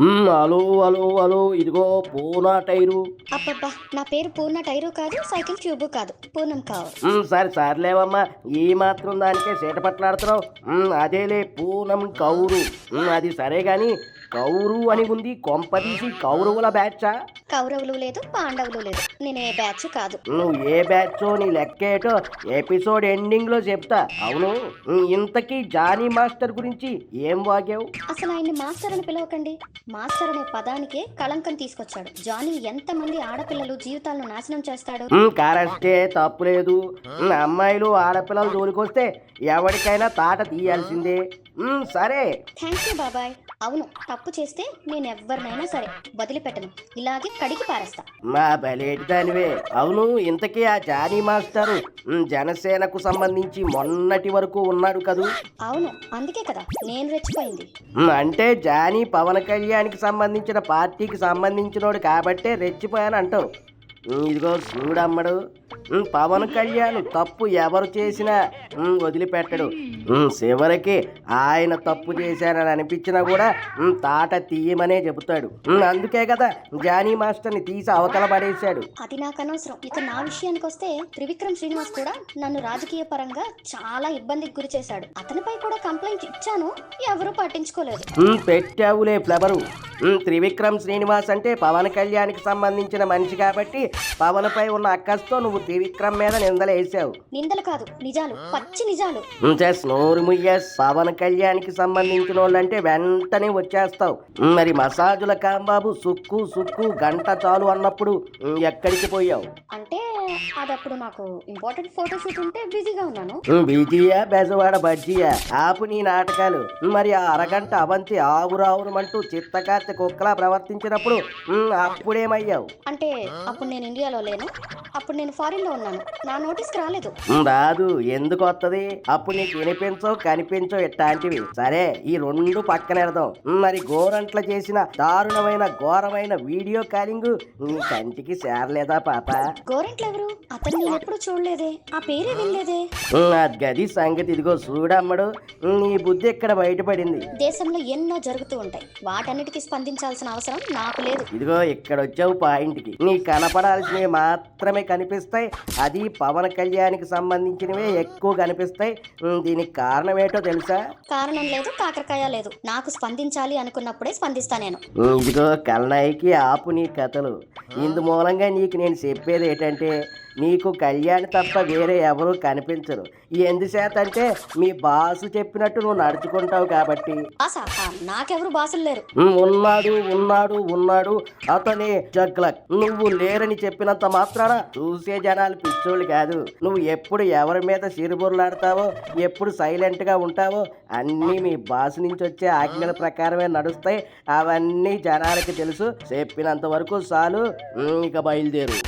Hello hello hello ఇదిగో Poona tyre. అబ్బబ్బా నా పేరు పూర్ణ టైరు కాదు సైకిల్ ట్యూబు కాదు పూనం కావు మ్మ్, సరే సర్లేవమ్మా ఈ మాత్రం దానికే సీట పట్లాడుతున్నావు. మ్మ్, అదేలే పూనం కౌరు. అది సరే గాని కౌరు అని ఉంది కొంపదీసి కౌరవుల బ్యాచా? కౌరవులు లేదు పాండవులు లేదు. నేను ఏ బ్యాచ్ కాదు. నువ్వు ఏ బ్యాచో నీ లెక్కేటో ఎపిసోడ్ ఎండింగ్లో చెప్తా. అవును? ఇంతకీ జానీ మాస్టర్ గురించి ఏం వాగావు? అసలు ఆయన్ని మాస్టర్ అని పిలవకండి. మాస్టర్ అనే పదానికే కళంకం తీసుకొచ్చాడు. జానీ ఎంతమంది ఆడపిల్లలు జీవితాలను నాశనం చేస్తాడు? కరెక్టే తప్పు లేదు. మ్మ్, అమ్మాయిలు ఆడపిల్లలు జోలికొస్తే ఎవరికైనా తాట తీయాల్సిందే. సరే. థ్యాంక్ యూ బాబాయ్. అవును తప్పు చేస్తే నేను ఎవరినైనా సరే వదిలిపెట్టను. ఇలాగే కడిగి పారేస్తా. మా బలేటి దానివే. అవును ఇంతకీ ఆ జానీ మాస్టర్ జనసేనకు సంబంధించి మొన్నటి వరకు ఉన్నాడు కదూ? అవును అందుకే కదా నేను రెచ్చిపోయింది. అంటే జానీ పవన్ కళ్యాణ్కి సంబంధించిన పార్టీకి సంబంధించినోడు కాబట్టే రెచ్చిపోయాను అంటావు ఇదిగో చూడమ్మడు. మ్మ్, పవన్ కళ్యాణ్ తప్పు ఎవరు చేసినా వదిలిపెట్టడు. చివరికి ఆయన తప్పు చేశారని అనిపించినా కూడా తాట తీయమనే చెబుతాడు. అందుకే కదా జానీ మాస్టర్ని తీసి అవతల పడేశాడు. అది నాకు అనవసరం. ఇక నా విషయానికి వస్తే త్రివిక్రమ్ శ్రీనివాస్ కూడా నన్ను రాజకీయ పరంగా చాలా ఇబ్బందికి గురి చేశాడు. అతనిపై కూడా కంప్లైంట్ ఇచ్చాను. ఎవరూ పట్టించుకోలేదు. పెట్టావులే ఫ్లవరు. మ్మ్, త్రివిక్రమ్ శ్రీనివాస్ అంటే పవన్ కళ్యాణ్కి సంబంధించిన మనిషి కాబట్టి పవన్పై ఉన్న అక్కస్తో నువ్వు త్రివిక్రమ్ మీద నిందలేసావు. నిందలు కాదు నిజాలు పచ్చి నిజాలు. నోరు ముయ్యస్ పవన్ కళ్యాణ్కి సంబంధించిన వాళ్ళంటే వెంటనే వచ్చేస్తావు. మరి మసాజుల కాంబాబు సుక్కు సుక్కు గంట చాలు అన్నప్పుడు ఎక్కడికి పోయావు? అంటే అది అప్పుడు నాకు ఇంపార్టెంట్ ఫోటో షూట్ ఉంటే బిజీగా ఉన్నాను. బిజీయా బెజవాడ బజ్జీయా? ఆపు నీ నాటకాలు. మరి ఆ అరగంట అవంతి ఆవురావురమంటూ చిత్తకార్తె కుక్కలా ప్రవర్తించినప్పుడు అప్పుడేమయ్యావు? అంటే అప్పుడు నేను ఇండియాలో లేను. అప్పుడు నేను ఫారిన్లో ఉన్నాను. నా నోటీస్కి రాలేదు. రాదు. ఎందుకు వస్తుంది అప్పుడు నీకు వినిపించో కనిపించో ఇట్లాంటివి. సరే ఈ రెండు పక్కనెడదాం మరి గోరంట్ల చేసిన దారుణమైన ఘోరమైన వీడియో కాలింగ్ నీ కంటికి చేరలేదా పాప? గోరెంట్లు ఎవరు? అతను నేను ఎప్పుడు చూడలేదే. ఆ పేరే వినలేదే. అది గది సంగతి. ఇదిగో చూడమ్మడు నీ బుద్ధి ఇక్కడ బయటపడింది? దేశంలో ఎన్నో జరుగుతూ ఉంటాయి. వాటన్నిటికీ స్పందించాల్సిన అవసరం నాకు లేదు. ఇదిగో ఇక్కడ వచ్చావు పాయింట్కి. నీ కనపడాల్సినవి మాత్రమే కనిపిస్తాయి. అది పవన్ కళ్యాణ్కి సంబంధించినవే ఎక్కువ కనిపిస్తాయి. దీనికి కారణం ఏంటో తెలుసా? కారణం లేదు కాకరకాయ లేదు. నాకు స్పందించాలి అనుకున్నప్పుడే స్పందిస్తా నేను. ఇదిగో కల్నాయికి ఆపు నీ కథలు. ఇందు మూలంగా నీకు నేను చెప్పేది ఏంటంటే నీకు కళ్యాణ్ తప్ప వేరే ఎవరూ కనిపించరు. ఎందుచేత అంటే మీ బాసు చెప్పినట్టు నువ్వు నడుచుకుంటావు కాబట్టి. నాకెవరు బాసులు లేరు. ఉన్నాడు ఉన్నాడు ఉన్నాడు. అతనే జగ్లక్. నువ్వు లేరని చెప్పినంత మాత్రాన చూసే జనాలు పిచ్చోళ్ళు కాదు. నువ్వు ఎప్పుడు ఎవరి మీద సిరుబుర్లాడతావో ఎప్పుడు సైలెంట్గా ఉంటావో అన్నీ మీ బాస్ నుంచి వచ్చే ఆజ్ఞల ప్రకారమే నడుస్తాయి. అవన్నీ జనాలకి తెలుసు. చెప్పినంత వరకు చాలు. ఇంకా ఇక బయలుదేరు.